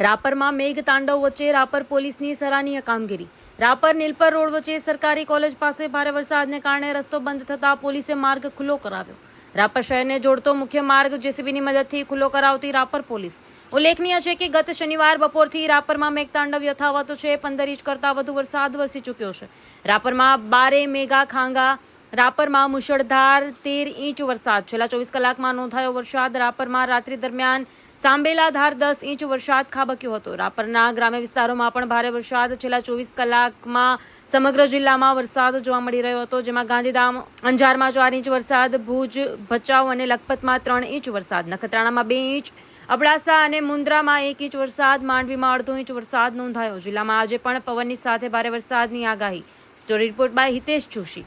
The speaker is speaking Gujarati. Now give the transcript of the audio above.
રાપરમાં મેઘતાંડવ વચ્ચે રાપર પોલીસની સરાહનીય કામગીરી. રાપર નીલપર રોડ વચ્ચે સરકારી કોલેજ પાસે ભારે વરસાદને કારણે રસ્તો બંધ થતાં પોલીસે માર્ગ ખુલ્લો કરાવ્યો. રાપર શહેરને જોડતો મુખ્ય માર્ગ જેસીબીની મદદથી ખુલ્લો કરાવતી રાપર પોલીસ. ઉલ્લેખનીય છે કે ગત શનિવાર બપોરથી રાપરમાં મેઘતાંડવ યથાવત છે. પંદર ઇંચ કરતાં વધુ વરસાદ વરસી ચૂક્યો છે. રાપરમાં બારે મેઘા ખાંગા રાપરમાં મુશળધાર તેર ઇંચ વરસાદ. છેલ્લા ચોવીસ કલાકમાં નોંધાયો વરસાદ. રાપરમાં રાત્રિ દરમિયાન સાંબેલાધાર દસ ઇંચ વરસાદ ખાબક્યો હતો. રાપરના ગ્રામ્ય વિસ્તારોમાં પણ ભારે વરસાદ. છેલ્લા ચોવીસ કલાકમાં સમગ્ર જિલ્લામાં વરસાદ જોવા મળી રહ્યો હતો, જેમાં ગાંધીધામ, અંજારમાં ચાર ઇંચ વરસાદ, ભુજ, ભચાઉ અને લખપતમાં ત્રણ ઇંચ વરસાદ. નખત્રાણામાં બે ઇંચ, અબડાસા અને મુન્દ્રામાં એક ઇંચ વરસાદ. માંડવીમાં અડધો ઇંચ વરસાદ નોંધાયો. જિલ્લામાં આજે પણ પવનની સાથે ભારે વરસાદની આગાહી. Story report by Hitesh Joshi.